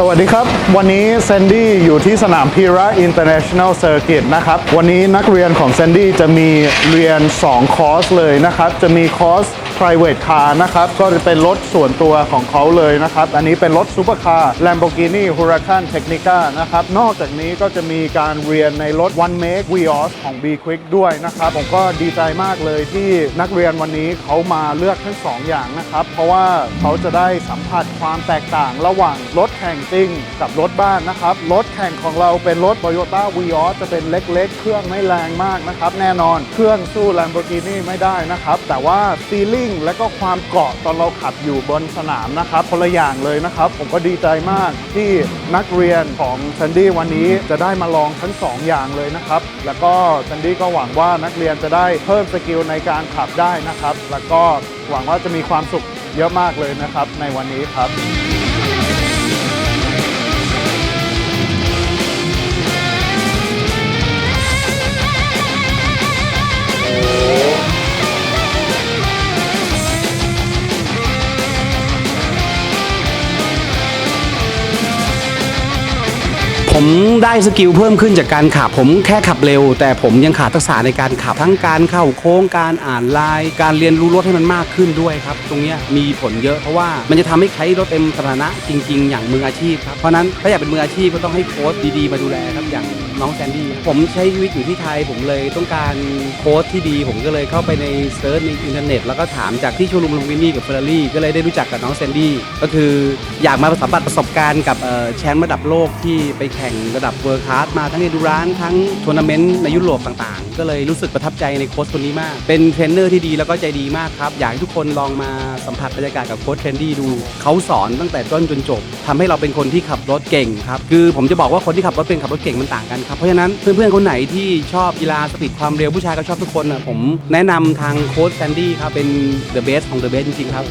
สวัสดีครับ วันนี้แซนดี้อยู่ที่สนามพีระอินเตอร์เนชั่นแนลเซอร์กิตนะครับ วันนี้นักเรียนของแซนดี้จะมีเรียน 2 คอร์สเลยนะครับ จะมีคอร์ส private car นะครับ ก็จะเป็นรถส่วนตัวของเขาเลยนะครับ อันนี้เป็นรถซูเปอร์คาร์ Lamborghini Huracan Technica นะครับ นอกจากนี้ก็จะมีการเรียนในรถ One Make Vios ของ B Quick ด้วยนะครับ ผมก็ดีใจมากเลยที่นักเรียนวันนี้เขามาเลือกทั้งสองอย่างนะครับ เพราะว่าเขาจะได้สัมผัสความแตกต่างระหว่างรถแข่งจริงกับรถบ้านนะครับ รถแข่งของเราเป็นรถ Toyota Vios จะเป็นเล็กๆ เครื่องไม่แรงมากนะครับ แน่นอนเครื่องสู้ Lamborghini ไม่ได้นะครับ แต่ว่าฟีลลิ่ง และก็ความเกาะตอนเราขับอยู่บนสนามนะครับคนละอย่างเลยนะครับ ผมก็ดีใจมากที่นักเรียนของซันดี้วันนี้จะได้มาลองทั้งสองอย่างเลยนะครับ แล้วก็ซันดี้ก็หวังว่านักเรียนจะได้เพิ่มสกิลในการขับได้นะครับ แล้วก็หวังว่าจะมีความสุขเยอะมากเลยนะครับในวันนี้ครับ ผมได้สกิลเพิ่มขึ้นจากการขับ ผมแค่ขับเร็ว แต่ผมยังขาดทักษะในการขับทั้งการเข้าโค้งการอ่านลาย การเรียนรู้รถให้มันมากขึ้นด้วยครับ ตรงนี้มีผลเยอะเพราะว่ามันจะทำให้ใช้รถเต็มสถานะจริง ๆ อย่างมืออาชีพครับเพราะนั้นถ้าอยากเป็นมืออาชีพก็ต้องให้โค้ดดีๆ มาดูแลครับอย่างน้องแซนดี้ผมใช้ชีวิตอยู่ที่ไทย ผมเลยต้องการโค้ชที่ดี ผมก็เลยเข้าไปในเซิร์ชในอินเทอร์เน็ตแล้วก็ถามจากที่โชว์รูมลูมินนี่กับเฟอร์รารี่ก็เลยได้รู้จักกับน้องแซนดี้ก็คืออยากมาสัมผัสประสบการณ์กับแชมป์ระดับโลกที่ไปแข่งระดับเวิร์คลาสมาทั้งในดูรานทั้งทัวร์นาเมนต์ในยุโรปต่างๆ ก็เลยรู้สึกประทับใจในโค้ชคนนี้มาก เป็นเทรนเนอร์ที่ดีแล้วก็ใจดีมากครับ อยากให้ทุกคนลองมาสัมผัสบรรยากาศกับโค้ชเทรนดี้ดู เขาสอนตั้งแต่ต้นจนจบทำให้เราเป็นคนที่ขับรถเก่งครับ คือผมจะบอกว่าคนที่ขับรถเป็นขับรถเก่งมันต่างกันครับ เพราะฉะนั้นเพื่อนๆคนไหนที่ชอบกีฬาสปีดความเร็วผู้ชายก็ชอบทุกคนนะผมแนะนำทางโค้ชแซนดี้ครับเป็นเดอะเบสของเดอะเบสจริงๆครับ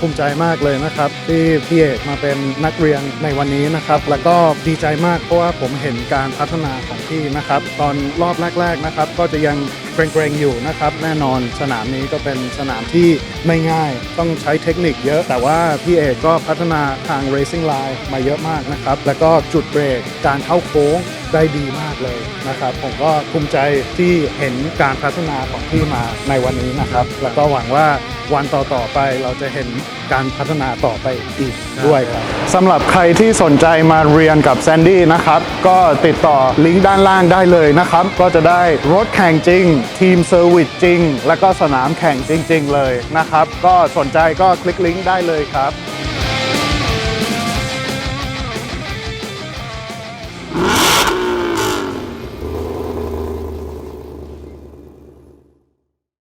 ภูมิใจมากเลยนะครับ ที่พี่เอกมาเป็นนักเรียนในวันนี้นะครับ แล้วก็ดีใจมากเพราะว่าผมเห็นการพัฒนาของพี่นะครับ ตอนรอบแรก ๆนะครับ ก็จะยังเกรงๆอยู่นะครับ แน่นอนสนามนี้ก็เป็นสนามที่ไม่ง่าย ต้องใช้เทคนิคเยอะ แต่ว่าพี่เอกก็พัฒนาทาง racing line มาเยอะมากนะครับ แล้วก็จุดเบรกการเข้าโค้งได้ดีมากเลยนะครับ ผมก็ภูมิใจที่เห็นการพัฒนาของพี่มาในวันนี้นะครับ แล้วก็หวังว่า วันต่อๆไปเราจะเห็นการพัฒนาต่อไปอีกด้วยครับสำหรับใครที่สนใจมาเรียนกับแซนดี้นะครับ ก็ติดต่อลิงก์ด้านล่างได้เลยนะครับ ก็จะได้รถแข่งจริง ทีมเซอร์วิสจริง และก็สนามแข่งจริง ๆ เลยนะครับ ก็สนใจก็คลิกลิงก์ได้เลยครับ